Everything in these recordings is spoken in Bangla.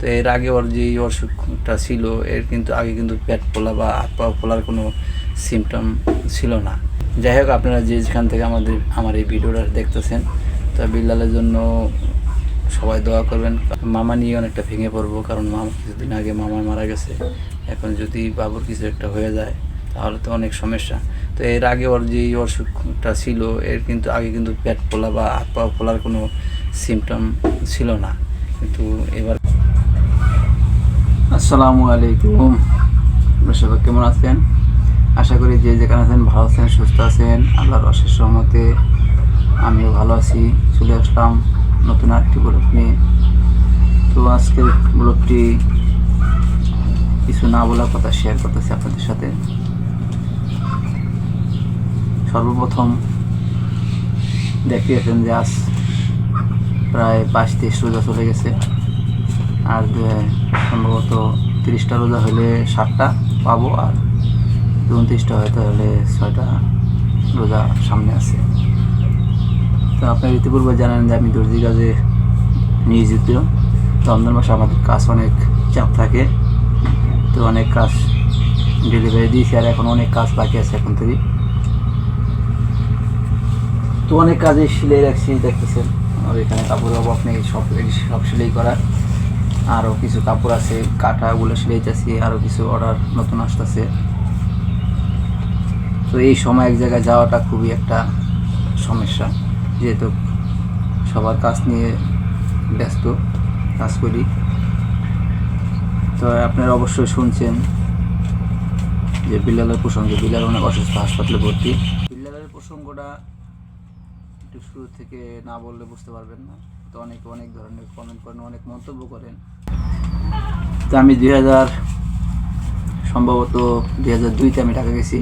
তো এর আগে ওর যে অসুখটা ছিল, এর কিন্তু আগে কিন্তু পেট ফোলা বা হাত পা ফোলার কোনো সিমটম ছিল না। যাই হোক, আপনারা যে যেখান থেকে আমাদের, আমার এই ভিডিওটা দেখতেছেন, তো বিল্লালের জন্য সবাই দোয়া করবেন। মামা নিয়ে অনেকটা ভেঙে পড়ব, কারণ মামা কিছুদিন আগে মামা মারা গেছে। এখন যদি বাবুর কিছু একটা হয়ে যায়, তাহলে তো অনেক সমস্যা। তো এর আগে ওর যে অসুখটা ছিল, এর কিন্তু আগে কিন্তু পেট ফোলা বা হাত পা ফোলার কোনো সিমটম ছিল না। কিন্তু এবার আসসালামু আলাইকুম। আপনারা সবাই কেমন আছেন? আশা করি যে যেখানে আছেন ভালো আছেন, সুস্থ আছেন। আল্লাহর অশেষ রহমতে আমিও ভালো আছি। চলে আসলাম নতুন আরেকটি ব্লগ নিয়ে। তো আজকের ব্লগটি কিছু না বলার কথা শেয়ার করতেছি আপনাদের সাথে। সর্বপ্রথম দেখতে যে আজ প্রায় বাইশ তেইশ রোজা চলে গেছে। আর সম্ভবত তিরিশটা রোজা হলে ষাটটা পাবো আর উনত্রিশটা হয়তো হলে ছয়টা রোজা সামনে আছে। তো আপনার ইতিপূর্বে জানেন যে আমি দর্জি কাজে নিয়োজিত রমজান মাসে আমাদের কাজ অনেক চাপ থাকে। তো অনেক কাজ ডেলিভারি দিয়েছি আর এখন অনেক কাজ বাকি আছে এখন থেকে। তো অনেক কাজে সিলাই রাখছি, দেখতেছেন। আর এখানে কাপড় অভাব নেই সব সব সেলাই করা। আরও কিছু কাপড় আছে, কাটাগুলো সিলাইতেছি আরও কিছু অর্ডার নতুন আসতেছে। তো এই সময় এক জায়গায় যাওয়াটা খুবই একটা সমস্যা, যেহেতু সবার কাজ নিয়ে ব্যস্ত কাজ করি। তো আপনারা অবশ্যই শুনছেন যে বিল্লালের প্রসঙ্গে বিল্লাল অনেক অসুস্থ, হাসপাতালে ভর্তি। বিল্লালের প্রসঙ্গটা একটু শুরু থেকে না বললে বুঝতে পারবেন না। তো অনেকে অনেক ধরনের কমেন্ট করেন, অনেক মন্তব্য করেন। তো আমি দুই হাজার, সম্ভবত দুই হাজার দুইতে আমি ঢাকা গেছি।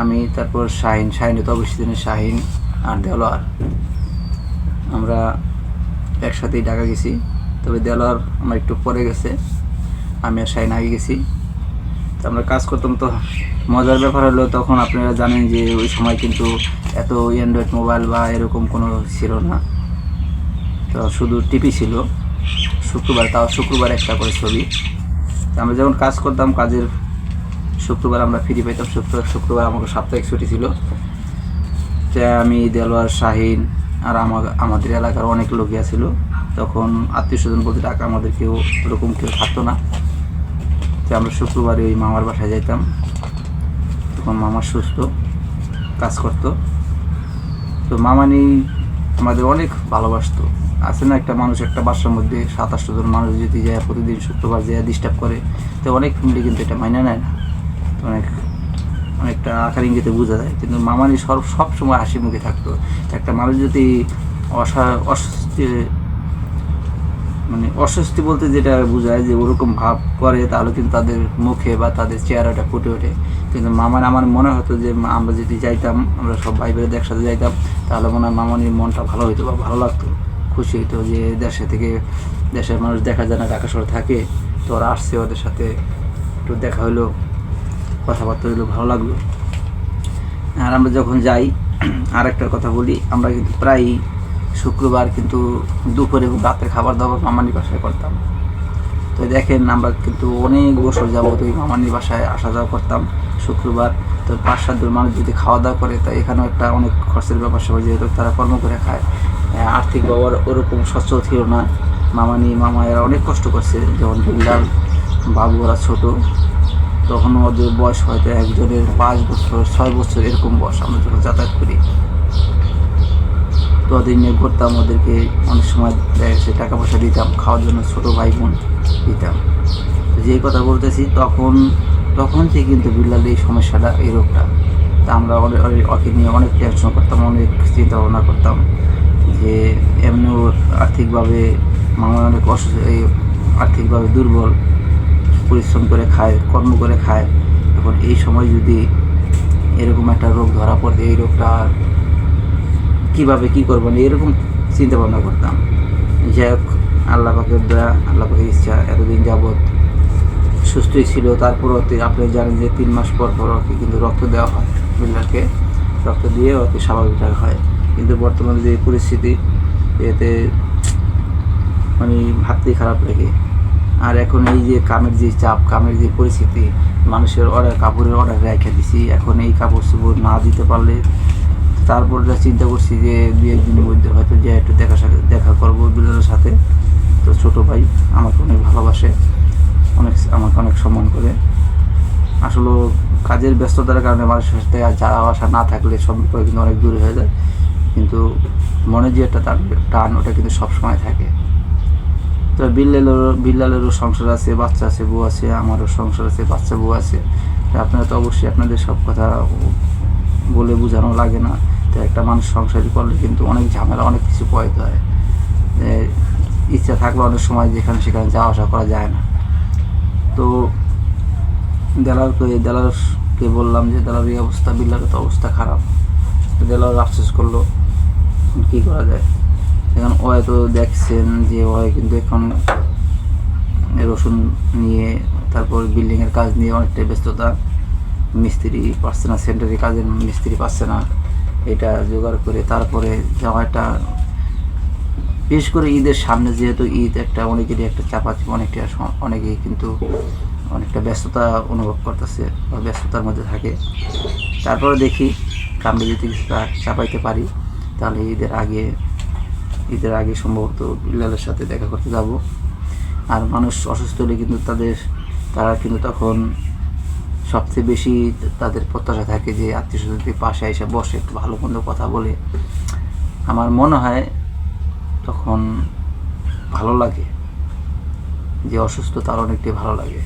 আমি তারপর শাহিন শাহিনে তো অবশ্যই দিনে শাহিন আর দেলোয়ার আমরা একসাথেই ঢাকা গেছি, তবে দেলোয়ার আমার একটু পরে গেছে, আমি আর শাহিন আগে গেছি। তো আমরা কাজ করতাম তো, মজার ব্যাপার হলো তখন আপনারা জানেন যে ওই সময় কিন্তু এত অ্যান্ড্রয়েড মোবাইল বা এরকম কোনো ছিল না। তো শুধু টিপি ছিল। শুক্রবার, তাও শুক্রবার একটা করে ছবি। আমরা যখন কাজ করতাম, কাজের শুক্রবার আমরা ফ্রি পেতাম শুক্রবার শুক্রবার আমাকে সাপ্তাহিক ছুটি ছিল। তো আমি দেলোয়ার শাহিন আর আমার আমাদের এলাকার অনেক লোকই ছিল তখন আত্মীয় স্বজন বলতে টাকা আমাদের কেউ ওরকম কেউ থাকতো না। তো আমরা শুক্রবারে ওই মামার বাসায় যাইতাম। তখন মামা সুস্থ, কাজ করতো। তো মামানি আমাদের অনেক ভালোবাসতো। আছে না, একটা মানুষ একটা বাসার মধ্যে সাত, আটশো জন মানুষ যদি যায়, প্রতিদিন শুক্রবার যায় ডিস্টার্ব করে, তো অনেক ফ্যামিলি কিন্তু এটা মাইনে নেয় না। তো অনেক, অনেকটা আকার ইঙ্গিতে বোঝা যায়। কিন্তু মামানি সব সব সময় হাসি মুখে থাকতো। একটা মানুষ যদি অসা, অস্বস্তি মানে অস্বস্তি বলতে যেটা বোঝায় যে ওরকম ভাব করে, তাহলে কিন্তু তাদের মুখে বা তাদের চেহারাটা ফুটে ওঠে। কিন্তু মামার, আমার মনে হতো যে আমরা যদি যাইতাম, আমরা সব ভাই বোনেদের একসাথে যাইতাম, তাহলে মনে হয় মামানির মনটা ভালো হইতো বা ভালো লাগতো। খুশি হইতো যে দেশে থেকে দেশের মানুষ দেখা যায় না, ঢাকা শহরে থাকে, তো ওরা আসছে ওদের সাথে, একটু দেখা হইল, কথাবার্তা হইল, ভালো লাগল। আর আমরা যখন যাই আর একটা কথা বলি, আমরা কিন্তু প্রায় শুক্রবার কিন্তু দুপুরে এবং রাতের খাবার দাবার মামানির বাসায় করতাম। তো দেখেন, আমরা কিন্তু অনেক বছর যাব ওই মামানির বাসায় আসা যাওয়া করতাম শুক্রবার। তো পাঁচ সাত মানুষ যদি খাওয়া দাওয়া করে, তা এখানেও একটা অনেক খরচের ব্যাপার সবাই যেহেতু তারা কর্ম করে খায়। আর্থিক ব্যবহার ওরকম সচ্ছল ছিল না। মামানি, মামায়েরা অনেক কষ্ট করছে। যেমন বিল্লাল বাবু, ওরা ছোটো, তখন ওদের বয়স হয়তো একজনের পাঁচ বছর, ছয় বছর এরকম বয়স আমরা যখন যাতায়াত করি। তো ওদের নিয়ে ঘুরতাম, ওদেরকে অনেক সময় দেখা টাকা পয়সা দিতাম, খাওয়ার জন্য ছোটো ভাই বোন দিতাম যেই কথা বলতেছি, তখন তখন থেকে কিন্তু বিল্লাল এই সমস্যাটা এই রোগটা। তা আমরা ওকে নিয়ে অনেক টেনশন করতাম, অনেক চিন্তা ভাবনা করতাম। যে এমনিও আর্থিকভাবে মামা অনেক এই আর্থিকভাবে দুর্বল, পরিশ্রম করে খায়, কর্ম করে খায়, এখন এই সময় যদি এরকম একটা রোগ ধরা পড়ে, এই রোগটা কীভাবে কী করব না, এরকম চিন্তা ভাবনা করতাম। যাই হোক, আল্লাহ পাকের দয়া, আল্লাহ পাকের ইচ্ছা, এতদিন যাবৎ সুস্থই ছিল। তারপর আপনি জানেন যে তিন মাস পর পর কিন্তু রক্ত দেওয়া হয় বিল্লাকে রক্ত দিয়ে ওকে স্বাভাবিক রাখা হয়। কিন্তু বর্তমানে যে পরিস্থিতি, এতে মানে ভাবতেই খারাপ লাগে। আর এখন এই যে কামের যে চাপ, কামের যে পরিস্থিতি, মানুষের অর্ডার, কাপড়ের অর্ডার রেখে দিছি। এখন এই কাপড় চোপড় না দিতে পারলে তারপর চিন্তা করছি যে দু একদিনের মধ্যে হয়তো যে একটু দেখা দেখা করব বিলালের সাথে। তো ছোটো ভাই আমাকে অনেক ভালোবাসে, অনেক, আমাকে অনেক সম্মান করে। আসলে কাজের ব্যস্ততার কারণে মানুষের সাথে আর যাওয়া আসা না থাকলে সম্পর্ক কিন্তু অনেক দূরে হয়ে যায়। কিন্তু মনে যে একটা টান টান, ওটা কিন্তু সবসময় থাকে। তো বিল্লালেরও বিল্লালেরও সংসার আছে, বাচ্চা আছে, বউ আছে, আমারও সংসার আছে, বাচ্চা, বউ আছে। আপনারা তো অবশ্যই আপনাদের সব কথা বলে বোঝানো লাগে না। তো একটা মানুষ সংসার করলে কিন্তু অনেক ঝামেলা, অনেক কিছু পয়তে হয়। ইচ্ছা থাকলে অনেক সময় যেখানে সেখানে যাওয়া আসা করা যায় না। তো দেলারকে দেলারকে বললাম যে দেলার এই অবস্থা বিল্লারের তো অবস্থা খারাপ। দেলার আফসোস করল। কী করা যায়? এখন ও হয়তো দেখছেন যে ও কিন্তু এখন রসুন নিয়ে, তারপর বিল্ডিংয়ের কাজ নিয়ে অনেকটাই ব্যস্ততা। মিস্ত্রি পাচ্ছে না সেন্টারি কাজের মিস্ত্রি পাচ্ছে না। এটা জোগাড় করে তারপরে জামাইটা বিশেষ করে ঈদের সামনে যেহেতু ঈদ একটা, অনেকেরই একটা চাপা অনেকটা অনেকেই কিন্তু অনেকটা ব্যস্ততা অনুভব করতেছে বা ব্যস্ততার মধ্যে থাকে। তারপরে দেখি কামড়ে যদি কিছুটা চাপাইতে পারি। তাহলে ঈদের আগে ঈদের আগে সম্ভবত বিল্লালের সাথে দেখা করতে যাব। আর মানুষ অসুস্থ হলে কিন্তু তাদের, তারা কিন্তু তখন সবচেয়ে বেশি তাদের প্রত্যাশা থাকে যে আত্মীয় স্বজনদের পাশে এসে বসে, একটু ভালো মন্দ কথা বলে। আমার মনে হয় তখন ভালো লাগে। যে অসুস্থ তার অনেকটাই ভালো লাগে।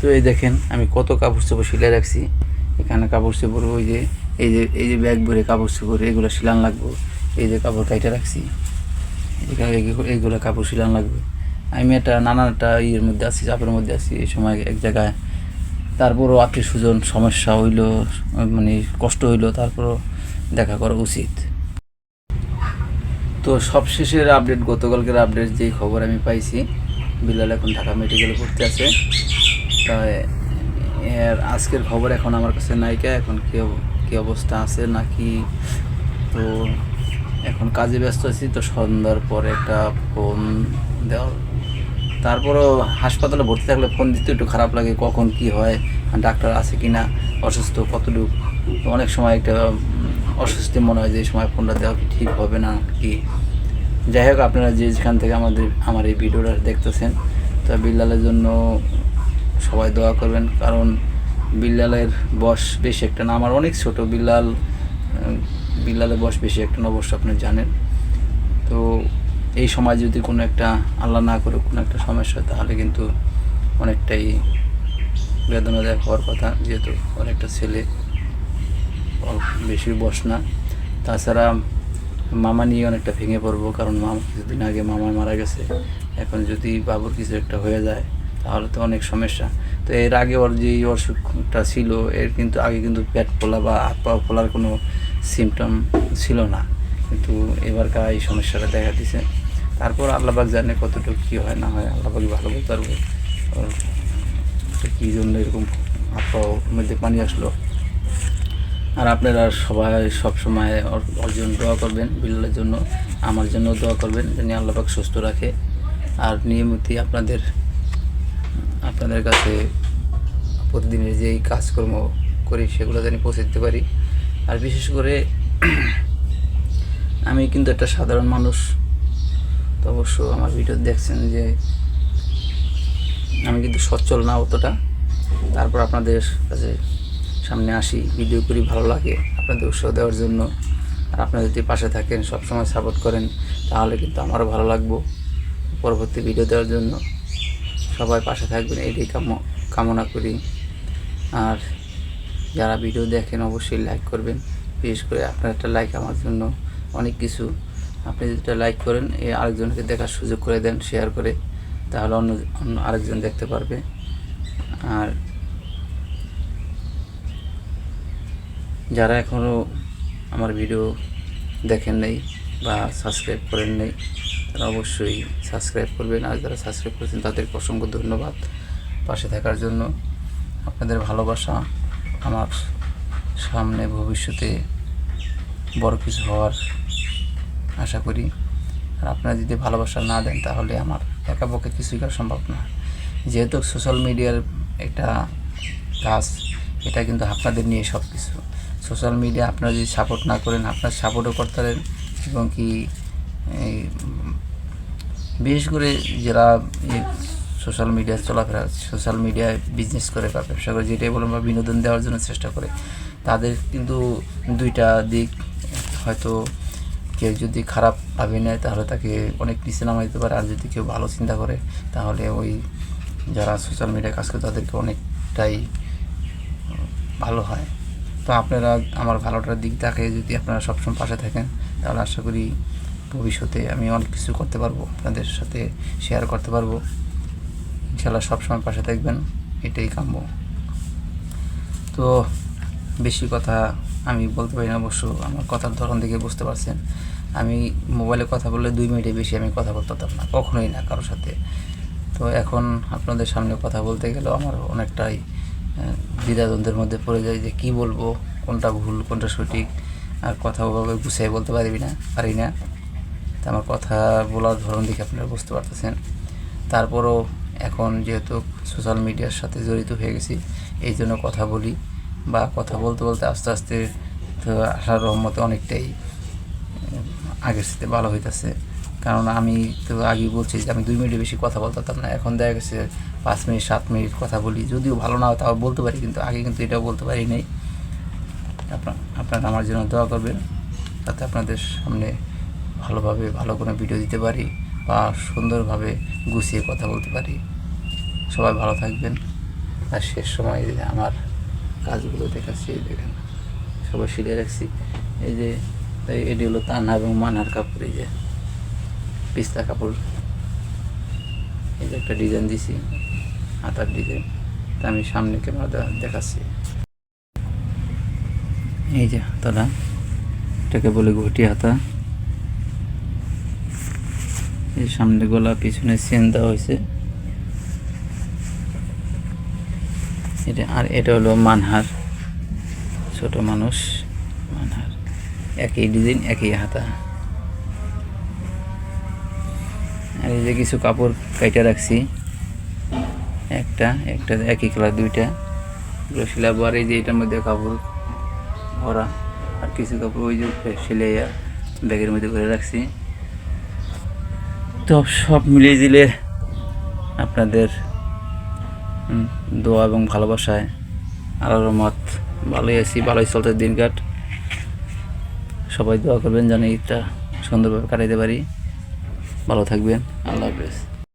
তো এই দেখেন আমি কত কাপড় চোপড় সিলাই রাখছি। এখানে কাপড় চোপড় ওই যে, এই যে এই যে ব্যাগ ভরে কাপড় চোপড়, এগুলো সিলান লাগবে। এই যে কাপড় কাইটা রাখছি এইগুলো কাপড় সিলান লাগবে। আমি একটা নানানটা ইয়ের মধ্যে আছি, চাপের মধ্যে আছি, এই সময় এক জায়গায়। তারপরও আত্মীয় স্বজন, সমস্যা হইল মানে কষ্ট হইল, তারপরও দেখা করা উচিত। তো সবশেষের আপডেট গতকালকের আপডেট যেই খবর আমি পাইছি বিলাল এখন ঢাকা মেডিকেলে ভর্তি আছে। তাই এর আজকের খবর এখন আমার কাছে নায়িকা এখন কি কি অবস্থা আছে নাকি? তো এখন কাজে ব্যস্ত আছি, তো সন্ধ্যার পরে একটা ফোন দেওয়ার। তারপরও হাসপাতালে ভর্তি থাকলে ফোন দিতে একটু খারাপ লাগে, কখন কি হয়, ডাক্তার আছে কি না, অসুস্থ কতটুকু? অনেক সময় একটা অস্বস্তি মনে হয় যে সময় ফোনটা দেওয়া কি ঠিক হবে না কি? যাই হোক, আপনারা যে যেখান থেকে আমাদের, আমার এই ভিডিওটা দেখতেছেন, তো বিল্লালের জন্য সবাই দোয়া করবেন, কারণ বিল্লালের বয়স বেশি একটা না, আমার অনেক ছোট বিল্লাল বিল্লালের বয়স বেশি একটা না, অবশ্য আপনি জানেন। তো এই সময় যদি কোনো একটা আল্লাহ না করে কোনো একটা সমস্যা তাহলে কিন্তু অনেকটাই বেদনাদায়ক হওয়ার কথা, যেহেতু অনেকটা ছেলে বেশি বয়স না। তাছাড়া মামা নিয়ে অনেকটা ভেঙে পড়ব, কারণ মামা কিছুদিন আগে মামা মারা গেছে। এখন যদি বাবুর কিছু একটা হয়ে যায় তাহলে তো অনেক সমস্যা। তো এর আগে ওর যে অসুখটা ছিল, এর কিন্তু আগে কিন্তু পেট ফোলা বা হাত পা ফোলার কোনো সিমটম ছিল না। কিন্তু এবারকার এই সমস্যাটা দেখা দিছে। তারপর আল্লাহবাক জানে কতটুকু কী হয়, না হয় আল্লাহবাকই ভালো বলতে পারব। কী জন্য এরকম হাত পাও মধ্যে পানি আসলো? আর আপনারা সবাই সব সময় ওর জন্য দোয়া করবেন বিল্লালের জন্য, আমার জন্য দোয়া করবেন। যিনি আল্লাপাক সুস্থ রাখে। আর নিয়মিতই আপনাদের আপনাদের কাছে প্রতিদিনের যেই কাজকর্ম করি, সেগুলো যেন পৌঁছে দিতে পারি। আর বিশেষ করে আমি কিন্তু একটা সাধারণ মানুষ। তো অবশ্য আমার ভিডিও দেখছেন যে আমি কিন্তু সচ্ছল না অতটা। তারপর আপনাদের কাছে সামনে আসি ভিডিও করি, ভালো লাগে আপনাদের উৎসাহ দেওয়ার জন্য। আর আপনারা যদি পাশে থাকেন, সবসময় সাপোর্ট করেন, তাহলে কিন্তু আমারও ভালো লাগবো। পরবর্তী ভিডিও দেওয়ার জন্য। সবাই পাশে থাকবেন এটাই কাম, কামনা করি। আর যারা ভিডিও দেখেন, অবশ্যই লাইক করবেন। বিশেষ করে আপনার একটা লাইক আমার জন্য অনেক কিছু। আপনি যেটা লাইক করেন, এ আরেকজনকে দেখার সুযোগ করে দেন শেয়ার করে, তাহলে অন্য অন্য আরেকজন দেখতে পারবে। আর যারা এখনও আমার ভিডিও দেখেন নেই বা সাবস্ক্রাইব করেন নেই তারা অবশ্যই সাবস্ক্রাইব করবেন। আর যারা সাবস্ক্রাইব করেছেন, তাদেরকে অসংখ্য ধন্যবাদ। পাশে থাকার জন্য আপনাদের ভালোবাসা আমার সামনে ভবিষ্যতে বড় কিছু হওয়ার আশা করি। আর আপনারা যদি ভালোবাসা না দেন, তাহলে আমার একা পক্ষে কিছুই করা সম্ভব না। যেহেতু সোশ্যাল মিডিয়ার একটা কাজ, এটা কিন্তু আপনাদের নিয়ে সব কিছু সোশ্যাল মিডিয়া আপনারা যদি সাপোর্ট না করেন, আপনার সাপোর্টও করতে পারেন এবং কি বিশেষ করে যারা সোশ্যাল মিডিয়ায় চলাফেরা সোশ্যাল মিডিয়ায় বিজনেস করে বা ব্যবসা করে, যেটাই বলুন বা বিনোদন দেওয়ার জন্য চেষ্টা করে, তাদের কিন্তু দুইটা দিক। হয়তো কেউ যদি খারাপ ভাবে নেয়, তাহলে তাকে অনেক নিচে নামা দিতে পারে। আর যদি কেউ ভালো চিন্তা করে, তাহলে ওই যারা সোশ্যাল মিডিয়ায় কাজ করে, তাদেরকে অনেকটাই ভালো হয়। তো আপনারা আমার ভালোটার দিক দেখে যদি আপনারা সবসময় পাশে থাকেন, তাহলে আশা করি ভবিষ্যতে আমি অনেক কিছু করতে পারব, আপনাদের সাথে শেয়ার করতে পারব। ইনশাল্লাহ সবসময় পাশে থাকবেন, এটাই কাম্য। তো বেশি কথা আমি বলতে পারি না, অবশ্য আমার কথার ধরন দেখে বুঝতে পারছেন। আমি মোবাইলে কথা বললে দুই মিনিটে বেশি আমি কথা বলতে পারতাম না, কখনোই না কারোর সাথে। তো এখন আপনাদের সামনে কথা বলতে গেলেও আমার অনেকটাই দ্বিধাদ্বন্দ্বের মধ্যে পড়ে যায় যে কি বলব, কোনটা ভুল, কোনটা সঠিক, আর কথা ওভাবে গুছিয়ে বলতে পারবি না, পারি না। তা আমার কথা বলার ধরন দেখে আপনারা বুঝতে পারতেছেন। তারপরও এখন যেহেতু সোশ্যাল মিডিয়ার সাথে জড়িত হয়ে গেছি, এই জন্য কথা বলি বা কথা বলতে বলতে আস্তে আস্তে তো আশার রহমতে অনেকটাই আগের সাথে ভালো হইতেছে। কারণ আমি তো আগে বলছি যে আমি দুই মিনিটের বেশি কথা বলতাম না, এখন দেখা গেছে পাঁচ মিনিট, সাত মিনিট কথা বলি। যদিও ভালো না তাও বলতে পারি, কিন্তু আগে কিন্তু এটাও বলতে পারি নাই। আপনার, আপনারা আমার জন্য দোয়া করবেন, তাতে আপনাদের সামনে ভালোভাবে ভালো কোনো ভিডিও দিতে পারি বা সুন্দরভাবে গুছিয়ে কথা বলতে পারি। সবাই ভালো থাকবেন। আর শেষ সময় আমার কাজগুলো দেখাচ্ছি দেখেন, সবাই সিলে রাখছি। এই যে এটি হলো তান্না এবং মানহার কাপড়, এই যে, পিস্তা কাপড়। এই যে একটা ডিজাইন দিছি, হাতার ডিজাইন তা আমি সামনে ক্যামেরা দেখাচ্ছি। এই যে হাতাটা এটাকে বলে ঘটি হাতা। এই সামনে গলা পিছনে চেন দেওয়া হয়েছে। এটা, আর এটা হলো মানহার, ছোট মানুষ, মানহার। একই ডিজাইন, একই হাতা। আর এই যে কিছু কাপড় কাইটা রাখছি। একটা একটা একই কালার, দুইটা। এগুলো সিলাবো, আর এই যে এটার মধ্যে কাপড় ভরা। আর কিছু কাপড় ওই যে সিলাইয়া ব্যাগের মধ্যে ভরে রাখছি। তো সব মিলিয়ে দিলে আপনাদের দোয়া এবং ভালোবাসায় আল্লাহর মত ভালোই আছি, ভালোই চলতে দিন কাট সবাই দোয়া করবেন যেন ঈদটা সুন্দরভাবে কাটাইতে পারি। ভালো থাকবেন, আল্লাহ হাফেজ।